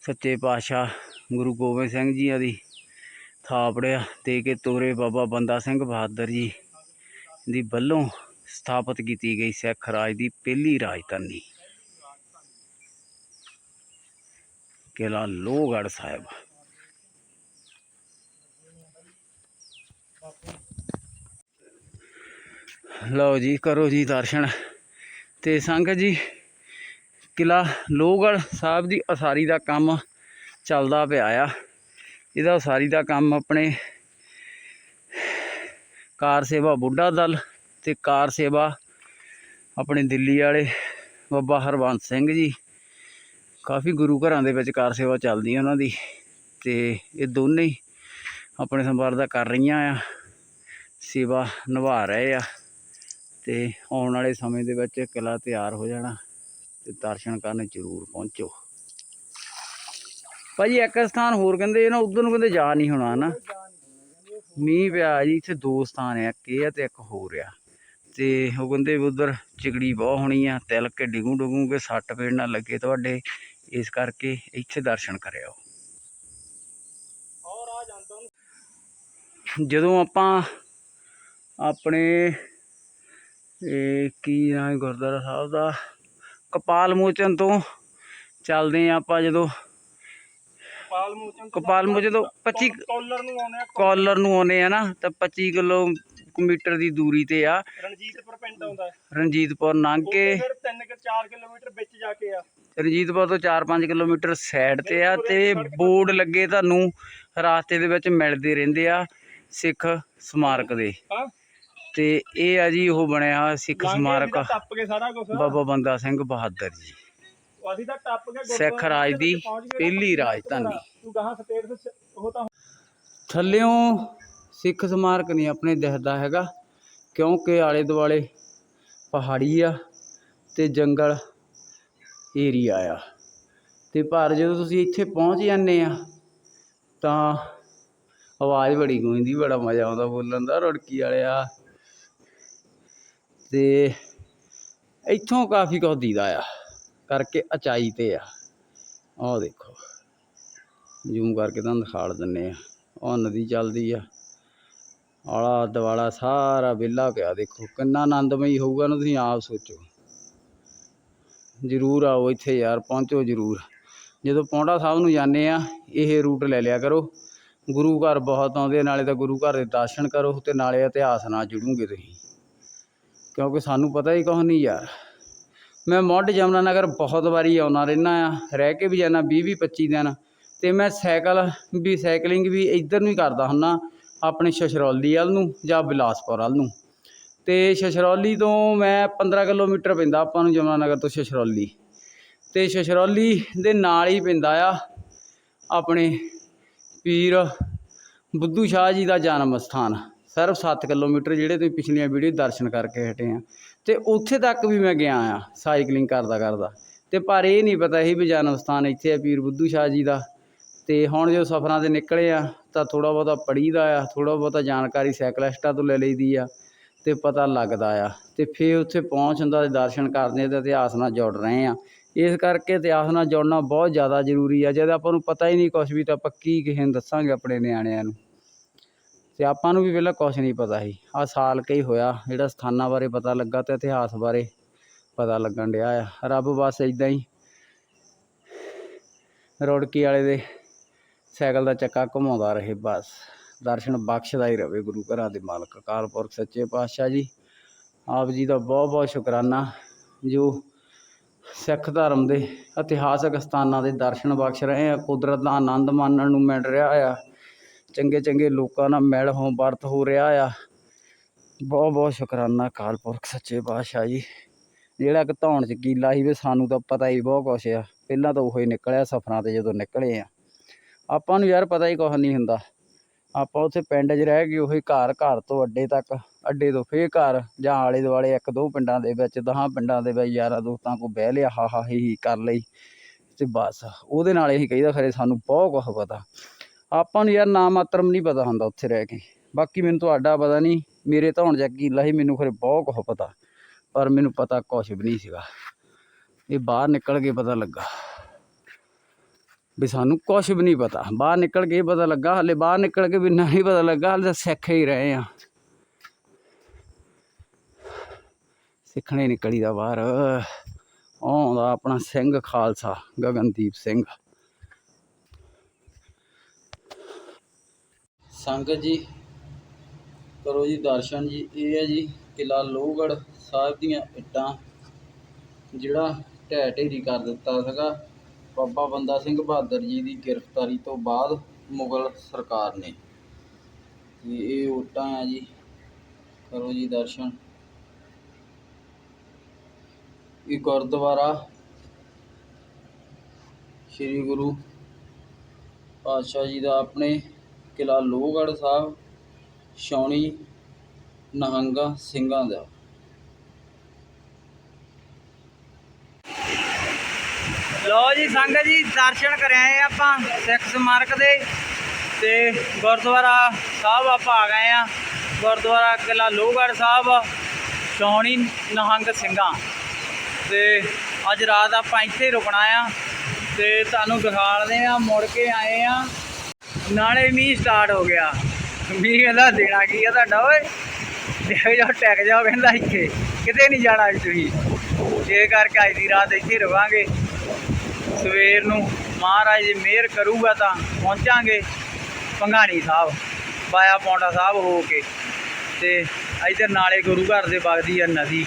ਸੱਚੇ ਪਾਤਸ਼ਾਹ ਗੁਰੂ ਗੋਬਿੰਦ ਸਿੰਘ ਜੀ ਦੀ ਥਾਪੜਿਆ ਦੇ ਕੇ ਤੋਰੇ ਬਾਬਾ ਬੰਦਾ ਸਿੰਘ ਬਹਾਦਰ ਜੀ। ਦੀ ਵੱਲੋਂ ਸਥਾਪਿਤ ਕੀਤੀ ਗਈ ਸਿੱਖ ਰਾਜ ਦੀ ਪਹਿਲੀ ਰਾਜਧਾਨੀ। ਕਿਲਾ ਲੋਹਗੜ੍ਹ ਸਾਹਿਬ। ਲਓ ਜੀ, ਕਰੋ ਜੀ ਦਰਸ਼ਨ। ਤੇ ਸੰਗਤ ਜੀ ਕਿਲਾ ਲੋਹਗੜ੍ਹ ਸਾਹਿਬ ਦੀ ਉਸਾਰੀ ਦਾ ਕੰਮ ਚੱਲਦਾ ਪਿਆ ਆ। ਇਹਦਾ ਉਸਾਰੀ ਦਾ ਕੰਮ ਆਪਣੇ ਕਾਰ ਸੇਵਾ ਬੁੱਢਾ ਦਲ ਤੇ ਕਾਰ ਸੇਵਾ ਆਪਣੇ ਦਿੱਲੀ ਵਾਲੇ ਬਾਬਾ ਹਰਵੰਤ ਸਿੰਘ ਜੀ। ਕਾਫੀ ਗੁਰੂ ਘਰਾਂ ਦੇ ਵਿੱਚ ਕਾਰ ਸੇਵਾ ਚੱਲਦੀ ਹੈ ਉਹਨਾਂ ਦੀ ਤੇ ਇਹ ਦੋਨੇ ਹੀ ਆਪਣੇ ਸੰਪਰਦਾ ਕਰ ਰਹੀਆਂ ਆ, ਸੇਵਾ ਨਿਭਾ ਰਹੇ ਆ ਤੇ ਆਉਣ ਵਾਲੇ ਸਮੇਂ ਦੇ ਵਿੱਚ ਕਿਲਾ ਤਿਆਰ ਹੋ ਜਾਣਾ ਤੇ ਦਰਸ਼ਨ ਕਰਨ ਜ਼ਰੂਰ ਪਹੁੰਚੋ। ਭਾਜੀ ਇੱਕ ਸਥਾਨ ਹੋਰ ਕਹਿੰਦੇ ਨਾ ਉਧਰ ਨੂੰ ਕਹਿੰਦੇ ਜਾ ਨਹੀਂ ਹੋਣਾ ਨਾ। ਮੀਂਹ ਪਿਆ ਜੀ ਇੱਥੇ ਦੋ ਸਥਾਨ ਆ ਇੱਕ ਇਹ ਆ ਤੇ ਇੱਕ ਹੋਰ ਆ। ਤੇ ਉਹ ਕਹਿੰਦੇ ਉਧਰ ਚਿਗੜੀ ਬਹੁਤ ਹੋਣੀ ਆ ਤਿਲ ਕੇ ਡਿਗੂ ਡੁਗੂ ਕੇ ਸੱਟ ਪੇੜ ਨਾ ਲੱਗੇ ਤੁਹਾਡੇ ਇਸ ਕਰਕੇ ਇੱਥੇ ਦਰਸ਼ਨ ਕਰਿਓ। ਜਦੋਂ ਆਪਾਂ ਆਪਣੇ ਇਹ ਕੀ ਨਾਂ ਹੈ ਗੁਰਦੁਆਰਾ ਸਾਹਿਬ ਦਾ ਕਪਾਲ ਮੋਚਨ ਤੋਂ ਚੱਲਦੇ ਆ ਆਪਾਂ ਜਦੋਂ ਕਪਾਲ ਮੋਚਨ ਤੋਂ ਕਪਾਲ ਮੋਚਨ ਤੋਂ 25 ਕਾਲਰ ਨੂੰ ਆਉਣੇ ਆ ਕਾਲਰ ਨੂੰ ਆਉਨੇ ਆ ਨਾ ਤਾਂ 25 ਕਿਲੋਮੀਟਰ ਦੀ ਦੂਰੀ ਤੇ ਆ। ਰਣਜੀਤਪੁਰ ਪਿੰਡ ਆਉਂਦਾ ਰਣਜੀਤਪੁਰ ਲੰਘ ਕੇ। ਫਿਰ 3 ਕਿ 4 ਕਿਲੋਮੀਟਰ ਵਿੱਚ ਜਾ ਕੇ ਆ। ਰਣਜੀਤਪੁਰ ਤੋਂ 4-5 ਕਿਲੋਮੀਟਰ ਸਾਈਡ ਤੇ ਆ ਤੇ ਬੋਰਡ ਲੱਗੇ ਤੁਹਾਨੂੰ ਰਾਸਤੇ ਦੇ ਵਿੱਚ ਮਿਲਦੇ ਰਹਿੰਦੇ ਆ ਸਿੱਖ ਸਮਾਰਕ ਦੇ। ਤੇ ਇਹ ਆ ਜੀ ਉਹ ਬਣਿਆ ਸਿੱਖ ਸਮਾਰਕ। ਅਸੀਂ ਤਾਂ ਟੱਪ ਕੇ ਸਾਰਾ ਕੁਝ ਬਾਬਾ ਬੰਦਾ ਸਿੰਘ ਬਹਾਦਰ ਜੀ। ਅਸੀਂ ਤਾਂ ਟੱਪ ਕੇ ਸਿੱਖ ਰਾਜ ਦੇ। ਪਹਿਲੀ ਰਾਜਧਾਨੀ। ਤੂੰ ਗਾਹਾਂ ਸਟੇਟ ਤੇ ਉਹ ਤਾਂ ਥੱਲਿਓਂ ਸਿੱਖ ਸਮਾਰਕ ਨਹੀਂ ਆਪਣੇ ਦਿਖਦਾ ਹੈਗਾ ਕਿਉਂਕਿ ਆਲੇ ਦੁਆਲੇ ਪਹਾੜੀ ਆ ਤੇ ਜੰਗਲ ਏਰੀਆ ਆ। ਤੇ ਪਰ ਜਦੋਂ ਤੁਸੀਂ ਇੱਥੇ ਪਹੁੰਚ ਜਾਂਦੇ ਆ ਤਾਂ ਆਵਾਜ਼ ਬੜੀ ਗੂੰਜਦੀ ਬੜਾ ਮਜ਼ਾ ਆਉਂਦਾ ਬੋਲਣ ਦਾ ਰੁੜਕੀ ਵਾਲਿਆ। ਤੇ ਇੱਥੋਂ ਕਾਫੀ ਕੁਝ ਦੀਦਾ ਆ। ਕਰਕੇ ਉਚਾਈ ਤੇ ਆ। ਆਹ ਦੇਖੋ, ਜ਼ੂਮ ਕਰਕੇ ਤੁਹਾਨੂੰ ਦਿਖਾ ਦਿੰਨੇ ਆ। ਉਹ ਨਦੀ ਚੱਲਦੀ ਆ। ਆਲਾ ਦੁਆਲਾ ਸਾਰਾ ਵਿਹਲਾ ਪਿਆ ਦੇਖੋ, ਕਿੰਨਾ ਆਨੰਦਮਈ ਹੋਊਗਾ ਨਾ ਤੁਸੀਂ ਆਪ ਸੋਚੋ। ਜ਼ਰੂਰ ਆਓ ਇੱਥੇ ਯਾਰ, ਪਹੁੰਚੋ ਜ਼ਰੂਰ। ਜਦੋਂ ਪੌਂਡਾ ਸਾਹਿਬ ਨੂੰ ਜਾਂਦੇ ਆ, ਇਹ ਰੂਟ ਲੈ ਲਿਆ ਕਰੋ। ਗੁਰੂ ਘਰ ਬਹੁਤ ਆਉਂਦੇ ਨਾਲੇ ਤਾਂ ਗੁਰੂ ਘਰ ਦੇ ਦਰਸ਼ਨ ਕਰੋ ਤੇ ਨਾਲੇ ਇਤਿਹਾਸ ਨਾਲ ਜੁੜੂਗੇ ਤੁਸੀਂ। ਕਿਉਂਕਿ ਸਾਨੂੰ ਪਤਾ ਹੀ ਕੁਛ ਨਹੀਂ ਯਾਰ। ਮੈਂ ਮੁੱਢ ਜਮਨਾ ਨਗਰ ਬਹੁਤ ਵਾਰੀ ਆਉਣਾ ਰਹਿੰਦਾ ਆ ਰਹਿ ਕੇ ਵੀ ਜਾਂਦਾ 20 ਵੀਹ 25 ਦਿਨ ਅਤੇ ਮੈਂ ਸਾਈਕਲ ਵੀ ਸਾਈਕਲਿੰਗ ਵੀ ਇੱਧਰ ਨੂੰ ਹੀ ਕਰਦਾ ਹੁੰਦਾ, ਆਪਣੇ ਸ਼ਸ਼ਰੌਲੀ ਵੱਲ ਨੂੰ ਜਾਂ ਬਿਲਾਸਪੁਰ ਵੱਲ ਨੂੰ। ਤੇ ਸ਼ਸ਼ਰੌਲੀ ਤੋਂ ਮੈਂ 15 ਕਿਲੋਮੀਟਰ ਪੈਂਦਾ ਆਪਾਂ ਨੂੰ ਜਮਨਾ ਨਗਰ ਤੋਂ ਸ਼ਸ਼ਰੌਲੀ। ਅਤੇ ਸ਼ਸ਼ਰੌਲੀ ਦੇ ਨਾਲ ਹੀ ਪੈਂਦਾ ਆ ਆਪਣੇ ਪੀਰ ਬੁੱਧੂ ਸ਼ਾਹ ਜੀ ਦਾ ਜਨਮ ਸਥਾਨ ਸਿਰਫ 7 ਕਿਲੋਮੀਟਰ ਜਿਹੜੇ ਤੁਸੀਂ ਪਿਛਲੀਆਂ ਵੀਡੀਓ ਦਰਸ਼ਨ ਕਰਕੇ ਹਟੇ ਆ। ਅਤੇ ਉੱਥੇ ਤੱਕ ਵੀ ਮੈਂ ਗਿਆ ਹਾਂ ਸਾਈਕਲਿੰਗ ਕਰਦਾ ਕਰਦਾ। ਅਤੇ ਪਰ ਇਹ ਨਹੀਂ ਪਤਾ ਸੀ ਵੀ ਜਨਮ ਸਥਾਨ ਇੱਥੇ ਆ ਪੀਰ ਬੁੱਧੂ ਸ਼ਾਹ ਜੀ ਦਾ। ਅਤੇ ਹੁਣ ਜੋ ਸਫ਼ਰਾਂ ਤੇ ਨਿਕਲੇ ਆ, ਤਾਂ ਥੋੜ੍ਹਾ ਬਹੁਤਾ ਪੜੀਦਾ ਆ, ਥੋੜ੍ਹਾ ਬਹੁਤਾ ਜਾਣਕਾਰੀ ਸਾਈਕਲਿਸਟਾਂ ਤੋਂ ਲੈ ਲਈਦੀ ਆ ਅਤੇ ਪਤਾ ਲੱਗਦਾ ਆ। ਅਤੇ ਫਿਰ ਉੱਥੇ ਪਹੁੰਚ ਹੁੰਦਾ ਅਤੇ ਦਰਸ਼ਨ ਕਰਦੇ ਤੇ ਇਤਿਹਾਸ ਨਾਲ ਜੁੜ ਰਹੇ ਆ। ਇਸ ਕਰਕੇ ਇਤਿਹਾਸ ਨਾਲ ਜੁੜਨਾ ਬਹੁਤ ਜ਼ਿਆਦਾ ਜ਼ਰੂਰੀ ਆ। ਜਦ ਆਪਾਂ ਨੂੰ ਪਤਾ ਹੀ ਨਹੀਂ ਕੁਛ ਵੀ, ਤਾਂ ਆਪਾਂ ਕੀ ਕਿਸੇ ਨੂੰ ਦੱਸਾਂਗੇ ਆਪਣੇ ਨਿਆਣਿਆਂ ਨੂੰ। ਅਤੇ ਆਪਾਂ ਨੂੰ ਵੀ ਪਹਿਲਾਂ ਕੁਛ ਨਹੀਂ ਪਤਾ ਸੀ। ਆਹ ਸਾਲ ਕਈ ਹੋਇਆ, ਜਿਹੜਾ ਸਥਾਨਾਂ ਬਾਰੇ ਪਤਾ ਲੱਗਾ ਅਤੇ ਇਤਿਹਾਸ ਬਾਰੇ ਪਤਾ ਲੱਗਣ ਡਿਆ ਆ। ਰੱਬ ਬਸ ਇੱਦਾਂ ਹੀ ਰੋੜਕੀ ਵਾਲੇ ਦੇ ਸਾਈਕਲ ਦਾ ਚੱਕਾ ਘੁਮਾਉਂਦਾ ਰਹੇ ਬਸ। ਦਰਸ਼ਨ ਬਖਸ਼ਦਾ ਹੀ ਰਵੇ ਗੁਰੂ ਘਰਾਂ ਦੇ ਮਾਲਕ। ਅਕਾਲ ਪੁਰਖ ਸੱਚੇ ਪਾਤਸ਼ਾਹ ਜੀ, ਆਪ ਜੀ ਦਾ ਬਹੁਤ ਬਹੁਤ ਸ਼ੁਕਰਾਨਾ। ਜੋ ਸਿੱਖ ਧਰਮ ਦੇ ਇਤਿਹਾਸਕ ਸਥਾਨਾਂ ਦੇ ਦਰਸ਼ਨ ਬਖਸ਼ ਰਹੇ ਆ, ਕੁਦਰਤ ਦਾ ਆਨੰਦ ਮਾਣਨ ਨੂੰ ਮਿਲ ਰਿਹਾ ਆ। ਚੰਗੇ ਚੰਗੇ ਲੋਕਾਂ ਨਾਲ ਮਿਲ ਹੋ ਵਰਤ ਹੋ ਰਿਹਾ ਆ। ਬਹੁਤ ਬਹੁਤ ਸ਼ੁਕਰਾਨਾ ਅਕਾਲ ਪੁਰਖ ਸੱਚੇ ਪਾਤਸ਼ਾਹ ਜੀ। ਜਿਹੜਾ ਕਿ ਧੌਣ ਚ ਕੀਲਾ ਸੀ ਵੀ ਸਾਨੂੰ ਤਾਂ ਪਤਾ ਹੀ ਬਹੁਤ ਕੁਛ ਆ। ਪਹਿਲਾਂ ਤਾਂ ਉਹੀ ਨਿਕਲਿਆ ਸਫਰਾਂ ਤੇ ਜਦੋਂ ਨਿਕਲੇ ਆ। ਆਪਾਂ ਨੂੰ ਯਾਰ ਪਤਾ ਹੀ ਕੁਛ ਨਹੀਂ ਹੁੰਦਾ। ਆਪਾਂ ਉੱਥੇ ਪਿੰਡ 'ਚ ਰਹਿ ਕੇ ਉਹੀ ਘਰ ਘਰ ਤੋਂ ਅੱਡੇ ਤੱਕ, ਅੱਡੇ ਤੋਂ ਫੇਰ ਘਰ ਜਾਂ ਆਲੇ ਦੁਆਲੇ ਇੱਕ ਦੋ ਪਿੰਡਾਂ ਦੇ ਵਿੱਚ ਦਹਾਂ ਪਿੰਡਾਂ ਦੇ ਵਿੱਚ, ਯਾਰਾਂ ਦੋਸਤਾਂ ਕੋ ਬਹਿ ਲਿਆ ਹਾ ਹਾ ਹੀ ਹੀ ਕਰ ਲਈ ਤੇ ਬਸ। ਉਹਦੇ ਨਾਲ ਇਹੀ ਕਹੀਦਾ ਖਰੇ ਸਾਨੂੰ ਬਹੁਤ ਕੁਛ ਪਤਾ। ਆਪਾਂ ਨੂੰ ਯਾਰ ਨਾ ਮਾਤਰਮ ਨਹੀਂ ਪਤਾ ਹੁੰਦਾ ਉੱਥੇ ਰਹਿ ਕੇ। ਬਾਕੀ ਮੈਨੂੰ ਤੁਹਾਡਾ ਪਤਾ ਨਹੀਂ, ਮੇਰੇ ਤਾਂ ਹੁਣ ਕੀਲਾ ਸੀ ਮੈਨੂੰ ਖਰੇ ਬਹੁਤ ਕੁਛ ਪਤਾ, ਪਰ ਮੈਨੂੰ ਪਤਾ ਕੁਛ ਵੀ ਨਹੀਂ ਸੀਗਾ। ਇਹ ਬਾਹਰ ਨਿਕਲ ਕੇ ਪਤਾ ਲੱਗਾ ਵੀ ਸਾਨੂੰ ਕੁਛ ਵੀ ਨਹੀਂ ਪਤਾ। ਬਾਹਰ ਨਿਕਲ ਕੇ ਪਤਾ ਲੱਗਾ, ਹਲੇ ਬਾਹਰ ਨਿਕਲ ਕੇ ਵੀ ਨਹੀਂ ਪਤਾ ਲੱਗਾ, ਹਲੇ ਤਾਂ ਸਿੱਖ ਹੀ ਰਹੇ ਆ। ਸਿੱਖਣੇ ਨਿਕਲੀ ਦਾ ਬਾਹਰ। ਆਉਂਦਾ ਆਪਣਾ ਸਿੰਘ ਖਾਲਸਾ, ਗਗਨਦੀਪ ਸਿੰਘ। ਸੰਗਤ ਜੀ, ਕਰੋ ਜੀ ਦਰਸ਼ਨ ਜੀ। ਇਹ ਹੈ ਜੀ ਕਿਲਾ ਲੋਹਗੜ੍ਹ ਸਾਹਿਬ ਦੀਆਂ ਇੱਟਾਂ, ਜਿਹੜਾ ਢਹਿ ਢੇਰੀ ਕਰ ਦਿੱਤਾ ਸੀਗਾ। ਬਾਬਾ ਬੰਦਾ ਸਿੰਘ ਬਹਾਦਰ ਜੀ ਦੀ ਗ੍ਰਿਫਤਾਰੀ ਤੋਂ ਬਾਅਦ ਮੁਗਲ ਸਰਕਾਰ ਨੇ। ਇਹ ਉੱਟਾਂ ਆ ਜੀ। ਕਰੋ ਜੀ ਦਰਸ਼ਨ। ਇਹ ਗੁਰਦੁਆਰਾ ਸ੍ਰੀ ਗੁਰੂ ਪਾਤਸ਼ਾਹ ਜੀ ਦਾ ਆਪਣੇ ਕਿਲ੍ਹਾ ਲੋਹਗੜ੍ਹ ਸਾਹਿਬ, ਛਾਉਣੀ ਨਹੰਗਾ ਸਿੰਘਾਂ ਦਾ। ਲੋ ਜੀ, ਸੰਗਤ ਜੀ, ਦਰਸ਼ਨ ਕਰ ਆਪਾਂ ਸਿੱਖ ਸਮਾਰਕ ਦੇ ਤੇ ਗੁਰਦੁਆਰਾ ਸਾਹਿਬ ਆਪਾਂ ਆ ਗਏ ਆ। ਗੁਰਦੁਆਰਾ ਕਿਲਾ ਲੋਹਗੜ੍ਹ ਸਾਹਿਬ, ਛਾਉਣੀ ਨਹੰਗ ਸਿੰਘਾਂ। ਤੇ ਅੱਜ ਰਾਤ ਆਪਾਂ ਇੱਥੇ ਰੁਕਣਾ ਆ ਤੇ ਤੁਹਾਨੂੰ ਦਿਖਾਲਦੇ ਆ, ਮੁੜ ਕੇ ਆਏ ਆ। ਨਾਲੇ ਮੀਂਹ ਸਟਾਰਟ ਹੋ ਗਿਆ। ਮੀਂਹ ਕਹਿੰਦਾ ਦੇਣਾ ਕੀ ਆ ਤੁਹਾਡਾ ਓਏ? ਦੇਖੋ ਜਾ ਟੈਕ ਜਾਓ ਕਹਿੰਦਾ ਇੱਥੇ। ਕਿਤੇ ਨਹੀਂ ਜਾਣਾ ਅੱਜ ਤੁਸੀਂ। ਇਹ ਕਰਕੇ ਅੱਜ ਦੀ ਰਾਤ ਇੱਥੇ ਰਵਾਂਗੇ। ਸਵੇਰ ਨੂੰ ਮਹਾਰਾਜ ਜੀ ਮਿਹਰ ਕਰੂਗਾ ਤਾਂ ਪਹੁੰਚਾਂਗੇ। ਪੰਘਾਣੀ ਸਾਹਿਬ, ਬਾਇਆ ਪੌਂਡਾ ਸਾਹਿਬ ਹੋ ਕੇ। ਤੇ ਇੱਧਰ ਨਾਲੇ ਗੁਰੂ ਘਰ ਦੇ ਵਗਦੀ ਆ ਨਦੀ।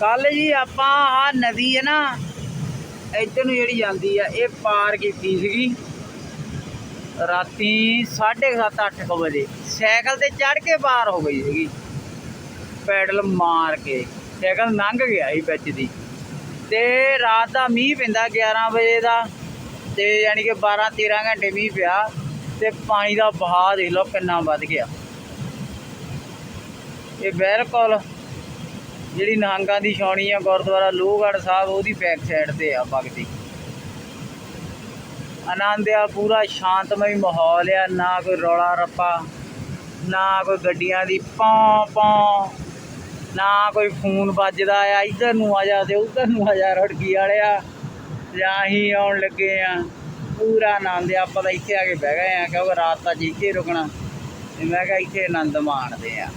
ਕੱਲ ਜੀ ਆਪਾਂ ਆ ਨਦੀ ਹੈ ਨਾ ਇੱਧਰ ਨੂੰ ਜਿਹੜੀ ਜਾਂਦੀ ਆ, ਇਹ ਪਾਰ ਕੀਤੀ ਸੀਗੀ ਰਾਤੀ 7:30 8 ਵਜੇ। ਸਾਈਕਲ ਤੇ ਚੜ ਕੇ ਪਾਰ ਹੋ ਗਈ ਸੀਗੀ। ਪੈਡਲ ਮਾਰ ਕੇ, ਸਾਈਕਲ ਲੰਘ ਗਿਆ ਸੀ ਵਿੱਚ ਦੀ। ਤੇ ਰਾਤ ਦਾ ਮੀਂਹ ਪੈਂਦਾ 11 ਵਜੇ ਦਾ ਤੇ ਯਾਨੀ ਕਿ 12 13 ਘੰਟੇ ਮੀਂਹ ਪਿਆ ਤੇ ਪਾਣੀ ਦਾ ਬਹਾਅ ਦੇਖ ਲਓ ਕਿੰਨਾ ਵੱਧ ਗਿਆ। ਇਹ ਬਿਲਕੁਲ ਜਿਹੜੀ ਨਹਾਂਗਾਂ ਦੀ ਛਾਉਣੀ ਆ ਗੁਰਦੁਆਰਾ ਲੋਹਗੜ੍ਹ ਸਾਹਿਬ, ਉਹਦੀ ਬੈਕ ਸਾਈਡ ਤੇ ਆ ਭਗਤੀ। ਆਨੰਦ ਆ, ਪੂਰਾ ਸ਼ਾਂਤਮਈ ਮਾਹੌਲ ਆ, ਨਾ ਕੋਈ ਰੌਲਾ ਰੱਪਾ, ਨਾ ਕੋਈ ਗੱਡੀਆਂ ਦੀ ਪੌਂ ਪੌਂ, ਨਾ ਕੋਈ ਫੋਨ ਵੱਜਦਾ ਆ, ਇੱਧਰ ਨੂੰ ਆ ਜਾ ਤੇ ਉੱਧਰ ਨੂੰ ਆ ਜਾ, ਰੜਕੀ ਵਾਲਿਆ ਜਾਂ ਹੀ ਆਉਣ ਲੱਗੇ ਆ। ਪੂਰਾ ਆਨੰਦ ਆ, ਆਪਾਂ ਤਾਂ ਇੱਥੇ ਆ ਕੇ ਬਹਿ ਗਏ ਆ, ਕਿਉਂਕਿ ਰਾਤ ਤਾਂ ਜੀ ਇੱਥੇ ਰੁਕਣਾ। ਤੇ ਮੈਂ ਕਿਹਾ ਇੱਥੇ ਆਨੰਦ ਮਾਣਦੇ ਆ।